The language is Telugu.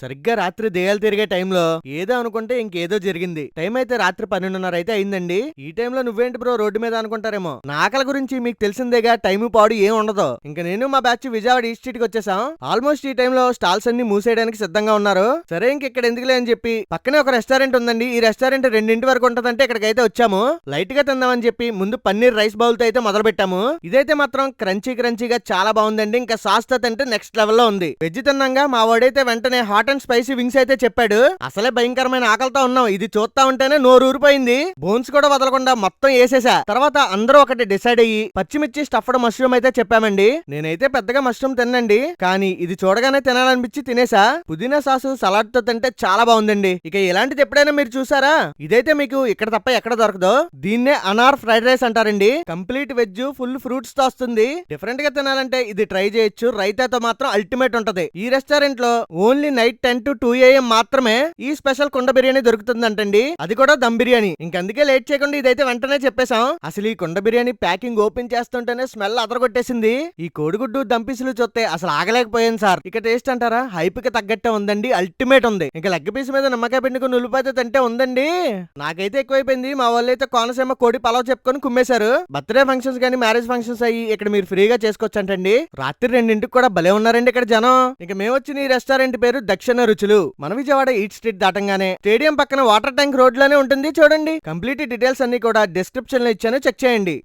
సరిగ్గా రాత్రి దేయాలు తిరిగే టైంలో ఏదో అనుకుంటే ఇంకేదో జరిగింది. టైం అయితే రాత్రి పన్నెండున్నర అయితే అయిందండి. ఈ టైంలో నువ్వేంటి బ్రో రోడ్డు మీద అనుకుంటారేమో? నా ఆకలి గురించి మీకు తెలిసిందేగా టైం పాడు ఏం ఉండదు. ఇంకా నేను మా బ్యాచ్ విజయవాడ ఈస్ట్కి వచ్చేసాం. ఆల్మోస్ట్ ఈ టైంలో స్టాల్స్ అన్ని మూసేయడానికి సిద్ధంగా ఉన్నారు. సరే ఇంక ఇక్కడ ఎందుకులే అని చెప్పి పక్కనే ఒక రెస్టారెంట్ ఉందండి. ఈ రెస్టారెంట్ రెండింటి వరకు ఉంటదంటే ఇక్కడికైతే వచ్చాము. లైట్గా తిందామని చెప్పి ముందు పన్నీర్ రైస్ బౌల్తో అయితే మొదలు పెట్టాము ఇదైతే మాత్రం క్రంచీ క్రంచీగా చాలా బాగుందండి. ఇంకా సాస్ తింటే నెక్స్ట్ లెవెల్లో ఉంది. వెజ్ తిన్నాగా మా వాడైతే వెంటనే హాట్ అండ్ స్పైసీ వింగ్స్ అయితే చెప్పాడు. అసలే భయంకరమైన ఆకలితో ఉన్నాం. ఇది చూస్తా ఉంటేనే నోరు ఊరిపోయింది. బోన్స్ కూడా వదలకుండా మొత్తం వేసేసా. తర్వాత అందరూ ఒకటి డిసైడ్ అయ్యి పచ్చిమిర్చి స్టఫ్డ్ మష్రూమ్ అయితే చెప్పామండి. నేనైతే పెద్దగా మష్రూమ్ తినండి కానీ ఇది చూడగానే తినాలనిపించి తినేసా. పుదీనా సాసు సలాడ్తో తింటే చాలా బాగుందండి. ఇక ఇలాంటిది ఎప్పుడైనా మీరు చూసారా? ఇదైతే మీకు ఇక్కడ తప్ప ఎక్కడ దొరకదు. దీన్నే అనార్ ఫ్రైడ్ రైస్ అంటారండి. కంప్లీట్ వెజ్ ఫుల్ ఫ్రూట్స్తో వస్తుంది. డిఫరెంట్గా తినాలంటే ఇది ట్రై చేయొచ్చు. రైతాతో మాత్రం అల్టిమేట్ ఉంటది. ఈ రెస్టారెంట్లో only night ten to two AM మాత్రమే ఈ స్పెషల్ కుండ బిర్యానీ దొరుకుతుందంటండి. అది కూడా దమ్ బిర్యానీ. ఇంకందుకే లేట్ చేయకుండా ఇదైతే వెంటనే చెప్పేశాం. అసలు ఈ కుండ బిర్యానీ ప్యాకింగ్ ఓపెన్ చేస్తుంటేనే స్మెల్ అదరగొట్టేసింది. ఈ కోడిగుడ్డు దంపీసులు చూస్తే అసలు ఆగలేకపోయాను సార్. ఇక టేస్ట్ అంటారా? హైప్కి తగ్గట్టే ఉందండి అల్టిమేట్ ఉంది. ఇంకా లెగ్ పీస్ మీద నిమ్మకాయ పిండుకుని ఉల్లిపాయతో తింటే ఉందండి. నాకైతే ఎక్కువైపోయింది. మా వాళ్ళు అయితే కోనసీమ కోడి పలావ్ చెప్పుకొని కుమ్మేశారు. బర్త్డే ఫంక్షన్స్ కానీ మ్యారేజ్ ఫంక్షన్స్ అయ్యి ఇక్కడ మీరు ఫ్రీగా చేసుకోవచ్చు అంటండి రాత్రి రెండింటికి కూడా భలే ఉన్నారండి ఇక్కడ జనం. ఇక మేము వచ్చిన ఈ రెస్టారెంట్ పేరు దక్షిణ రుచులు. మన విజయవాడ ఈట్ స్ట్రీట్ దాటంగానే స్టేడియం పక్కన వాటర్ ట్యాంక్ రోడ్లోనే ఉంటుంది చూడండి. కంప్లీట్ డీటెయిల్స్ అన్ని కూడా డిస్క్రిప్షన్లో ఇచ్చాను. చెక్ చేయండి.